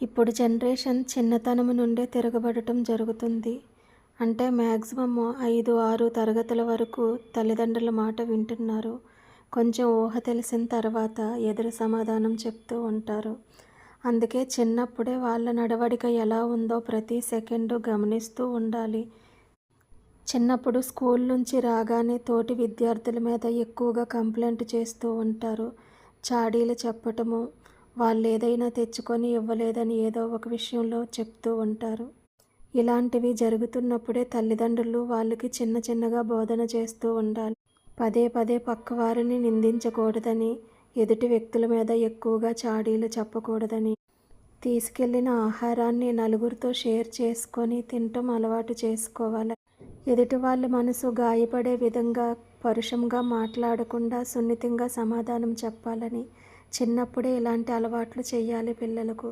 ఇప్పుడు జనరేషన్ చిన్నతనం నుండే తిరగబడటం జరుగుతుంది. అంటే మ్యాక్సిమమ్ ఐదు ఆరు తరగతుల వరకు తల్లిదండ్రుల మాట వింటున్నారు. కొంచెం ఊహ తెలిసిన తర్వాత ఎదురు సమాధానం చెప్తూ ఉంటారు. అందుకే చిన్నప్పుడే వాళ్ళ నడవడిక ఎలా ఉందో ప్రతి సెకండు గమనిస్తూ ఉండాలి. చిన్నప్పుడు స్కూల్ నుంచి రాగానే తోటి విద్యార్థుల మీద ఎక్కువగా కంప్లైంట్ చేస్తూ ఉంటారు. చాడీలు చెప్పటము వాళ్ళు ఏదైనా తెచ్చుకొని ఇవ్వలేదని ఏదో ఒక విషయంలో చెప్తూ ఉంటారు. ఇలాంటివి జరుగుతున్నప్పుడే తల్లిదండ్రులు వాళ్ళకి చిన్న చిన్నగా బోధన చేస్తూ ఉండాలి. పదే పదే పక్కవారిని నిందించకూడదని ఎదుటి వ్యక్తుల మీద ఎక్కువగా చాడీలు చెప్పకూడదని తీసుకెళ్ళిన ఆహారాన్ని నలుగురితో షేర్ చేసుకొని తినటం అలవాటు చేసుకోవాలి. ఎదుటి వాళ్ళ మనసు గాయపడే విధంగా పరుషంగా మాట్లాడకుండా సున్నితంగా సమాధానం చెప్పాలని చిన్నప్పుడే ఇలాంటి అలవాట్లు చేయాలి పిల్లలకు.